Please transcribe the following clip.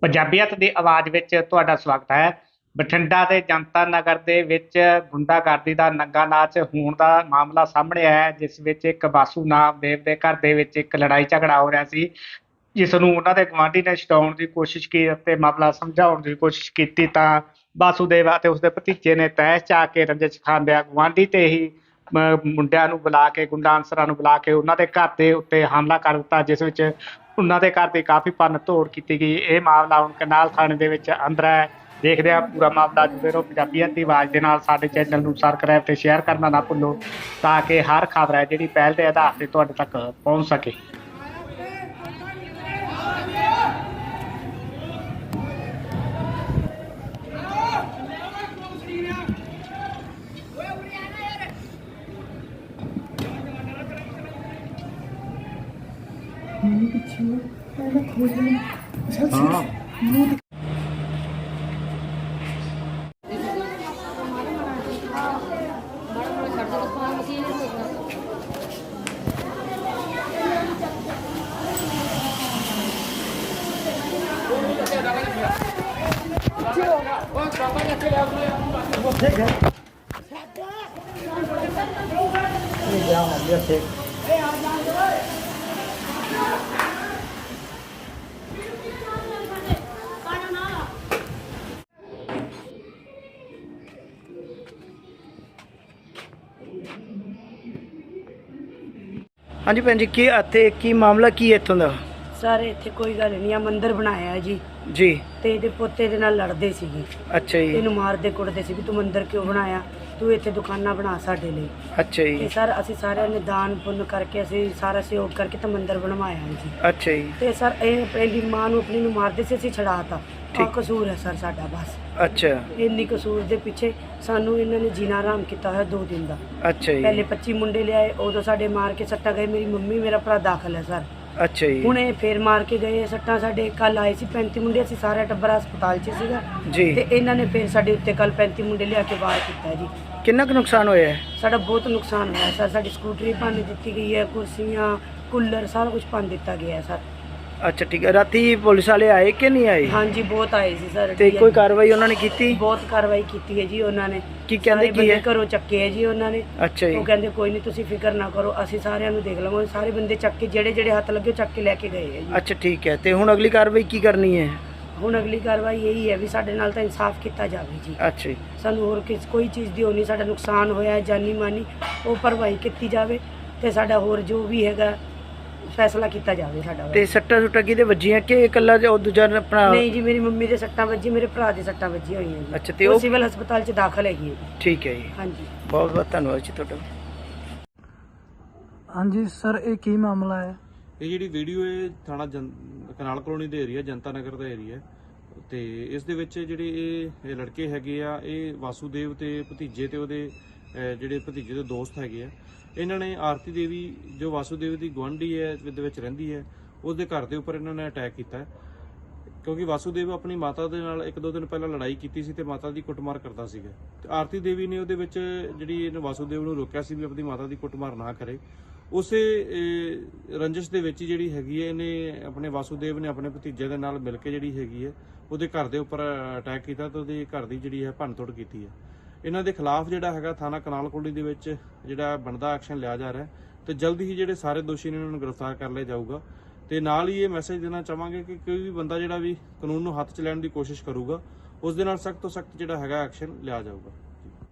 ਪੰਜਾਬੀਅਤ ਦੀ ਆਵਾਜ਼ ਵਿੱਚ ਤੁਹਾਡਾ ਸਵਾਗਤ ਹੈ। ਬਠਿੰਡਾ ਦੇ ਜਨਤਾ ਨਗਰ ਦੇ ਵਿੱਚ ਗੁੰਡਾਗਰਦੀ ਦਾ ਨੰਗਾ ਨਾਚ ਹੋਣ ਦਾ ਮਾਮਲਾ ਸਾਹਮਣੇ ਆਇਆ ਹੈ, ਜਿਸ ਵਿੱਚ ਇੱਕ ਬਾਸੂ ਨਾਮਦੇਵ ਦੇ ਘਰ ਦੇ ਵਿੱਚ ਇੱਕ ਲੜਾਈ ਝਗੜਾ ਹੋ ਰਿਹਾ ਸੀ। ਜਿਸ ਨੂੰ ਉਹਨਾਂ ਦੇ ਗੁਆਂਢੀ ਨੇ ਛਡਾਉਣ ਦੀ ਕੋਸ਼ਿਸ਼ ਕੀਤੀ ਅਤੇ ਮਾਮਲਾ ਸਮਝਾਉਣ ਦੀ ਕੋਸ਼ਿਸ਼ ਕੀਤੀ ਤਾਂ ਬਾਸੂਦੇਵ ਅਤੇ ਉਸਦੇ ਭਤੀਜੇ ਨੇ ਤਹਿਸ ਚ ਕੇ ਰੰਜਿਸ਼ ਖਾਂਦਿਆਂ ਗੁਆਂਢੀ ਤੇ ਹੀ ਮ- ਮੁੰਡਿਆਂ ਨੂੰ ਬੁਲਾ ਕੇ ਗੁੰਡਾ ਅਨਸਰਾਂ ਨੂੰ ਬੁਲਾ ਕੇ ਉਹਨਾਂ ਦੇ ਘਰ ਦੇ ਉੱਤੇ ਹਮਲਾ ਕਰ ਦਿੱਤਾ ਜਿਸ ਵਿੱਚ ਉਹਨਾਂ ਦੇ ਘਰ ਦੀ ਕਾਫੀ ਭੰਨ ਤੋੜ ਕੀਤੀ ਗਈ। ਇਹ ਮਾਮਲਾ ਹੁਣ ਕਨਾਲ ਥਾਣੇ ਦੇ ਵਿੱਚ ਅੰਦਰ ਹੈ। ਦੇਖਦੇ ਆ ਪੂਰਾ ਮਾਮਲਾ ਜੁੜੇ ਰਹੋ ਪੰਜਾਬੀਅਤ ਦੀ ਆਵਾਜ਼ ਦੇ ਨਾਲ ਸਾਡੇ ਚੈਨਲ ਨੂੰ ਸਬਸਕ੍ਰਾਈਬ ਤੇ ਸ਼ੇਅਰ ਕਰਨਾ ਨਾ ਭੁੱਲੋ ਤਾਂ ਕਿ ਹਰ ਖਬਰ ਹੈ ਜਿਹੜੀ ਪਹਿਲ ਦੇ ਆਧਾਰ ਤੇ ਤੁਹਾਡੇ ਤੱਕ ਪਹੁੰਚ ਸਕੇ। ਹਾਂ ਹਾਂਜੀ ਭੈਣ ਜੀ ਕੀ ਇੱਥੇ ਕੀ ਮਾਮਲਾ ਕੀ ਹੈ ਇੱਥੋਂ ਦਾ? ਸਰ ਇੱਥੇ ਕੋਈ ਗੱਲ ਨਹੀਂ ਆ ਮੰਦਿਰ ਬਣਾਇਆ ਹੈ ਜੀ। ਜੀ। ਤੇ ਇਹਦੇ ਪੋਤੇ ਦੇ ਨਾਲ ਲੜਦੇ ਸੀਗੇ। ਅੱਛਾ ਜੀ। ਇਹਨੂੰ ਮਾਰਦੇ ਕੁੱਟਦੇ ਸੀ ਵੀ ਤੂੰ ਮੰਦਿਰ ਕਿਉਂ ਬਣਾਇਆ? ਤੂੰ ਇੱਥੇ ਦੁਕਾਨਾਂ ਬਣਾ ਸਾਡੇ ਲਈ। ਅੱਛਾ ਤੇ ਜੀ ਸਰ ਅਸੀਂ ਸਾਰਿਆਂ ਨੇ ਦਾਨ ਪੁੰਨ ਕਰਕੇ ਅਸੀਂ ਸਾਰਾ ਸਹਿਯੋਗ ਕਰਕੇ ਤਾਂ ਮੰਦਿਰ ਬਣਵਾਇਆ ਹੈ ਜੀ। ਅੱਛਾ ਜੀ। ਤੇ ਸਰ ਇਹ ਪਹਿਲੀ ਮਾਂ ਨੂੰ ਆਪਣੀ ਨੂੰ ਮਾਰਦੇ ਸੀ ਅਸੀਂ ਛੜਾਤਾ ਆ ਠੀਕ। ਕਸੂਰ ਹੈ ਸਰ ਸਾਡਾ ਬਸ। ਅੱਛਾ। ਇੰਨੀ ਕਸੂਰ ਦੇ ਪਿੱਛੇ ਸਾਨੂੰ ਇਹਨਾਂ ਨੇ ਜੀਣਾ ਆਰਾਮ ਕੀਤਾ ਹੋਇਆ ਦੋ ਦਿਨ ਦਾ। ਅੱਛਾ ਜੀ। ਪਹਿਲੇ 25 ਮੁੰਡੇ ਲਿਆਏ ਉਦੋਂ ਸਾਡੇ ਮਾਰ ਕੇ ਸੱਟਾਂ ਗਏ ਮੇਰੀ ਮੰਮੀ ਮੇਰਾ ਭਰਾ ਦਾਖਲ ਹੈ ਸਰ। ਅੱਛਾ ਜੀ। ਹੁਣ ਇਹ ਫੇਰ ਮਾਰ ਕੇ ਗਏ ਸੱਟਾਂ ਸਾਡੇ ਕੱਲ ਆਏ ਸੀ 35 ਮੁੰਡੇ ਅਸੀਂ ਸਾਰਾ ਟੱਬਰ ਹਸਪਤਾਲ 'ਚ ਸੀਗਾ। ਜੀ। ਤੇ ਇਹਨਾਂ ਨੇ ਫੇਰ ਸਾਡੇ ਉੱਤੇ ਕੱਲ 35 ਮੁੰਡੇ ਲਿਆ ਕੇ ਵਾਰ ਕੀਤਾ ਜੀ। ਕਿੰਨਾ ਕੁ ਨੁਕਸਾਨ ਹੋਇਆ ਹੈ? ਸਾਡਾ ਬਹੁਤ ਨੁਕਸਾਨ ਹੋਇਆ ਸਰ। ਸਾਡੀ ਸਕੂਟਰੀ ਭੰਨ ਦਿੱਤੀ ਗਈ ਹੈ ਕੁਰਸੀਆਂ ਕੂਲਰ ਸਾਰਾ ਕੁਝ ਭੰਨ ਦਿੱਤਾ ਗਿਆ ਹੈ ਸਰ। ਅੱਛਾ ਠੀਕ ਹੈ। ਰਾਤੀ ਪੁਲਿਸ ਵਾਲੇ ਆਏ ਕਿ ਨਹੀਂ ਆਏ? ਹਾਂਜੀ ਬਹੁਤ ਆਏ ਸੀ ਸਰ। ਤੇ ਕੋਈ ਕਾਰਵਾਈ ਉਹਨਾਂ ਨੇ ਕੀਤੀ? ਬਹੁਤ ਕਾਰਵਾਈ ਕੀਤੀ ਹੈ ਜੀ ਉਹਨਾਂ ਨੇ। ਕੀ ਕਹਿੰਦੇ ਸਾਰੇ ਕੀ ਹੈ? ਘਰੋਂ ਚੱਕੇ ਹੈ ਜੀ ਉਹਨਾਂ ਨੇ। ਅੱਛਾ ਜੀ। ਉਹ ਕਹਿੰਦੇ ਕੋਈ ਨਹੀਂ ਤੁਸੀਂ ਫਿਕਰ ਨਾ ਕਰੋ ਅਸੀਂ ਸਾਰਿਆਂ ਨੂੰ ਦੇਖ ਲਵਾਂਗੇ। ਸਾਰੇ ਬੰਦੇ ਚੱਕ ਕੇ ਜਿਹੜੇ ਜਿਹੜੇ ਹੱਥ ਲੱਗੇ ਉਹ ਚੱਕ ਕੇ ਲੈ ਕੇ ਗਏ ਹੈ ਜੀ। ਅੱਛਾ ਠੀਕ ਹੈ। ਤੇ ਹੁਣ ਅਗਲੀ ਕਾਰਵਾਈ ਕੀ ਕਰਨੀ ਹੈ? ਹੁਣ ਅਗਲੀ ਕਾਰਵਾਈ ਇਹੀ ਹੈ ਵੀ ਸਾਡੇ ਨਾਲ ਤਾਂ ਇਨਸਾਫ ਕੀਤਾ ਜਾਵੇ ਜੀ। ਅੱਛਾ ਜੀ। ਸਾਨੂੰ ਹੋਰ ਕਿਸ ਕੋਈ ਚੀਜ਼ ਦੀ ਹੋਣੀ ਸਾਡਾ ਨੁਕਸਾਨ ਹੋਇਆ ਹੈ ਜਾਨੀ ਮਾਨੀ ਉਹ ਭਰਵਾਈ ਕੀਤੀ ਜਾਵੇ ਤੇ ਸਾਡਾ ਹੋਰ ਜੋ ਵੀ ਹੈਗਾ ਫੈਸਲਾ ਕੀਤਾ ਜਾਵੇ ਸਾਡਾ ਤੇ ਸੱਟਾ ਸੁੱਟਾ ਕਿਹਦੇ ਵੱਜੀਆਂ ਕਿ ਇਕੱਲਾ ਉਹ ਦੂਜਾ ਆਪਣਾ ਨਹੀਂ ਜੀ ਮੇਰੀ ਮੰਮੀ ਦੇ ਸੱਟਾਂ ਵੱਜੀ ਮੇਰੇ ਭਰਾ ਦੇ ਸੱਟਾਂ ਵੱਜੀਆਂ ਹੋਈਆਂ ਜੀ। ਅੱਛਾ ਤੇ ਉਹ ਸਿਵਲ ਹਸਪਤਾਲ 'ਚ ਦਾਖਲ ਹੈਗੀ ਹੈ ਜੀ। ਠੀਕ ਹੈ ਜੀ। ਹਾਂਜੀ। ਬਹੁਤ ਬਹੁਤ ਧੰਨਵਾਦ ਜੀ ਤੁਹਾਡਾ। ਹਾਂਜੀ ਸਰ ਇਹ ਕੀ ਮਾਮਲਾ ਹੈ? ਇਹ ਜਿਹੜੀ ਵੀਡੀਓ ਹੈ ਥਾਣਾ ਕਨਾਲ ਕਲੋਨੀ ਦੇ ਏਰੀਆ ਜਨਤਾ ਨਗਰ ਦਾ ਏਰੀਆ ਹੈ। ਤੇ ਇਸ ਦੇ ਵਿੱਚ ਜਿਹੜੇ ਇਹ ਲੜਕੇ ਹੈਗੇ ਆ ਇਹ ਵਾਸੂਦੇਵ ਤੇ ਭਤੀਜੇ ਤੇ ਉਹਦੇ ਜਿਹੜੇ ਭਤੀਜੇ ਦੇ ਦੋਸਤ ਹੈਗੇ ਆ। ਇਹਨਾਂ ਨੇ ਆਰਤੀ ਦੇਵੀ ਜੋ ਵਾਸੂਦੇਵ ਦੀ ਗੁਆਂਢੀ ਹੈ ਦੇ ਵਿੱਚ ਰਹਿੰਦੀ ਹੈ ਉਹਦੇ ਘਰ ਦੇ ਉੱਪਰ ਇਹਨਾਂ ਨੇ ਅਟੈਕ ਕੀਤਾ ਕਿਉਂਕਿ ਵਾਸੂਦੇਵ ਆਪਣੀ ਮਾਤਾ ਦੇ ਨਾਲ ਇੱਕ ਦੋ ਦਿਨ ਪਹਿਲਾਂ ਲੜਾਈ ਕੀਤੀ ਸੀ ਤੇ ਮਾਤਾ ਦੀ ਕੁੱਟਮਾਰ ਕਰਦਾ ਸੀਗਾ। ਤੇ ਆਰਤੀ ਦੇਵੀ ਨੇ ਉਹਦੇ ਵਿੱਚ ਜਿਹੜੀ ਇਹਨੇ ਵਾਸੂਦੇਵ ਨੂੰ ਰੋਕਿਆ ਸੀ ਵੀ ਆਪਣੀ ਮਾਤਾ ਦੀ ਕੁੱਟਮਾਰ ਨਾ ਕਰੇ। ਉਸੇ ਅਹ, ਰੰਜਿਸ਼ ਦੇ ਵਿੱਚ ਹੀ ਜਿਹੜੀ ਹੈਗੀ ਹੈ ਇਹਨੇ ਆਪਣੇ ਵਾਸੂਦੇਵ ਨੇ ਆਪਣੇ ਭਤੀਜੇ ਦੇ ਨਾਲ ਮਿਲ ਕੇ ਜਿਹੜੀ ਹੈਗੀ ਹੈ ਉਹਦੇ ਘਰ ਦੇ ਉੱਪਰ ਅਟੈਕ ਕੀਤਾ ਤੇ ਉਹਦੇ ਘਰ ਦੀ ਜਿਹੜੀ ਹੈ ਭੰਨਤੋੜ ਕੀਤੀ ਹੈ। ਇਹਨਾਂ ਦੇ ਖਿਲਾਫ ਜਿਹੜਾ ਹੈਗਾ ਥਾਣਾ ਕਨਾਲ ਕੋਲੀ ਦੇ ਵਿੱਚ ਜਿਹੜਾ ਬਣਦਾ ਐਕਸ਼ਨ ਲਿਆ ਜਾ ਰਿਹਾ ਹੈ। ਤੇ ਜਲਦੀ ਹੀ ਜਿਹੜੇ ਸਾਰੇ ਦੋਸ਼ੀ ਨੇ ਉਹਨਾਂ ਨੂੰ ਗ੍ਰਿਫਤਾਰ ਕਰ ਲਿਆ ਜਾਊਗਾ। ਤੇ ਨਾਲ ਹੀ ਇਹ ਮੈਸੇਜ ਦੇਣਾ ਚਾਹਾਂਗੇ ਕਿ ਕੋਈ ਵੀ ਬੰਦਾ ਜਿਹੜਾ ਵੀ ਕਾਨੂੰਨ ਨੂੰ ਹੱਥ 'ਚ ਲੈਣ ਦੀ ਕੋਸ਼ਿਸ਼ ਕਰੂਗਾ, ਉਸ ਦੇ ਨਾਲ ਸਖਤ ਤੋਂ ਸਖਤ ਜਿਹੜਾ ਹੈਗਾ ਐਕਸ਼ਨ ਲਿਆ ਜਾਊਗਾ।